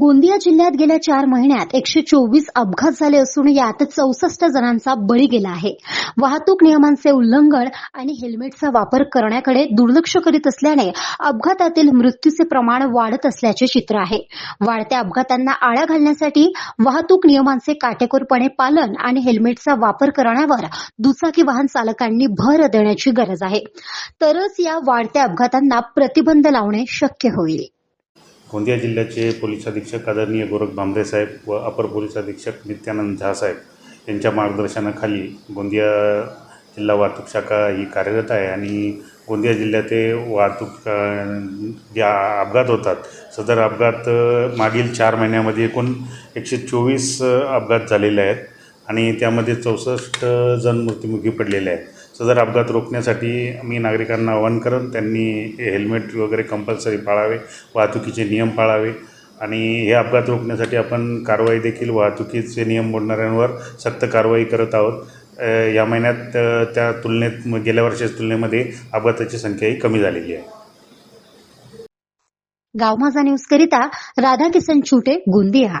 गोंदिया जिल्ह्यात गेल्या चार महिन्यात एकशे चोवीस अपघात झाले असून यात चौसष्ट जणांचा बळी गेला आहे. वाहतूक नियमांचे उल्लंघन आणि हेल्मेटचा वापर करण्याकडे दुर्लक्ष करीत असल्याने अपघातातील मृत्यूचे प्रमाण वाढत असल्याचे चित्र आहे. वाढत्या अपघातांना आळा घालण्यासाठी वाहतूक नियमांचे काटेकोरपणे पालन आणि हेल्मेटचा वापर करण्यावर दुचाकी वाहन चालकांनी भर देण्याची गरज आहे. तरच या वाढत्या अपघातांना प्रतिबंध लावणे शक्य होईल. गोंदिया जिल्ह्याचे पोलीस अधीक्षक आदरणीय गोरख भांबरे साहेब व अपर पोलीस अधीक्षक नित्यानंद झा साहेब यांच्या मार्गदर्शनाखाली गोंदिया जिल्हा वाहतूक शाखा ही कार्यरत आहे आणि गोंदिया जिल्ह्यात वाहतूक जे अपघात होतात सदर अपघात मागील चार महिन्यामध्ये एकूण एकशे चोवीस अपघात झालेले आहेत आणि त्यामध्ये चौसष्ट जण मृत्युमुखी पडलेले आहेत. सदर अपघात रोखण्यासाठी मी नागरिकांना आवाहन करेन त्यांनी हेल्मेट वगैरे कंपल्सरी पाळावे वाहतुकीचे नियम पाळावे आणि हे अपघात रोखण्यासाठी आपण कारवाई देखील वाहतुकीचे नियम मोडणाऱ्यांवर सक्त कारवाई करत आहोत. या महिन्यात त्या तुलनेत गेल्या वर्षाच्या तुलनेमध्ये अपघाताची संख्याही कमी झालेली आहे. गाव माझा न्यूज करिता राधाकिसन छुटे गोंदिया.